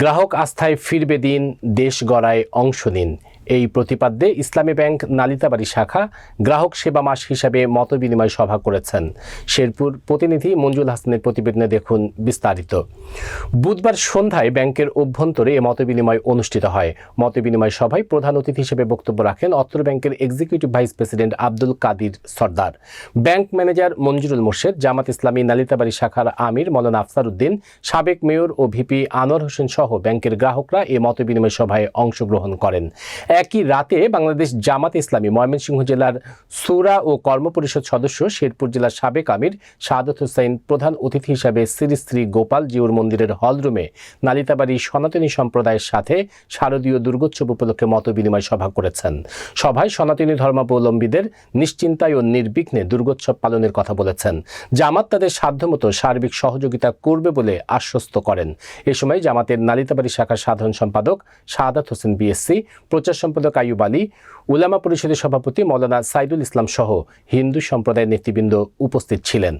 গ্রাহক আস্থায় ফিরবে দিন দেশ গড়ায় অংশ নিন। এই প্রতিপাদ্যে ইসলামী ব্যাংক নালিতাবাড়ি শাখা গ্রাহক সেবা মাস হিসাবে মতবিনিময় সভা করেছেন। শেরপুর প্রতিনিধি মঞ্জুল হাসানের প্রতিবেদনে দেখুন বিস্তারিত। বুধবার সন্ধ্যায় ব্যাংকের অভ্যন্তরে এ মতবিনিময় অনুষ্ঠিত হয়। মতবিনিময় সভায় প্রধান অতিথি হিসেবে বক্তব্য রাখেন অত্র ব্যাংকের executive vice president Abdul Kadir Sardar. Bank manager Manjurul Morshed, Jamaat Islami Nalitabari শাখার আমির মৌলানা আফসার উদ্দিন সাবেক মেয়র ও ভিপি আনোয়ার হোসেন সহ ব্যাংকের গ্রাহকরা এ মতবিনিময় সভায় অংশগ্রহণ করেন। একই রাতে বাংলাদেশ জামাত ইসলামী ময়মনসিংহ জেলার সুরা ও কর্মপরিষদ সদস্য শেরপুর জেলার সাবেক আমির শাহাদত হোসেন প্রধান অতিথি হিসাবে শ্রী শ্রী গোপাল জিউর মন্দিরের হলরুমে নালিতাবাড়ি সনাতনী সম্প্রদায়ের সাথে শারদীয় দুর্গোৎসব উপলক্ষে মত বিনিময় সভা করেছেন। সভায় সনাতনী ধর্মাবলম্বীদের নিশ্চিন্তায় ও নির্বিঘ্নে দুর্গোৎসব পালনের কথা বলেছেন। জামাত তাদের সাধ্যমতো সার্বিক সহযোগিতা করবে বলে আশ্বস্ত করেন। এ সময় জামাতের নালিতাবাড়ি শাখার সাধারণ সম্পাদক শাহাদাত হোসেন বিএসসি, প্রচার সম্পাদক আয়ুব আলী, উলামা পরিষদের সভাপতি মৌলানা সাইদুল ইসলাম সহ হিন্দু সম্প্রদায়ের নেতৃবৃন্দ উপস্থিত ছিলেন।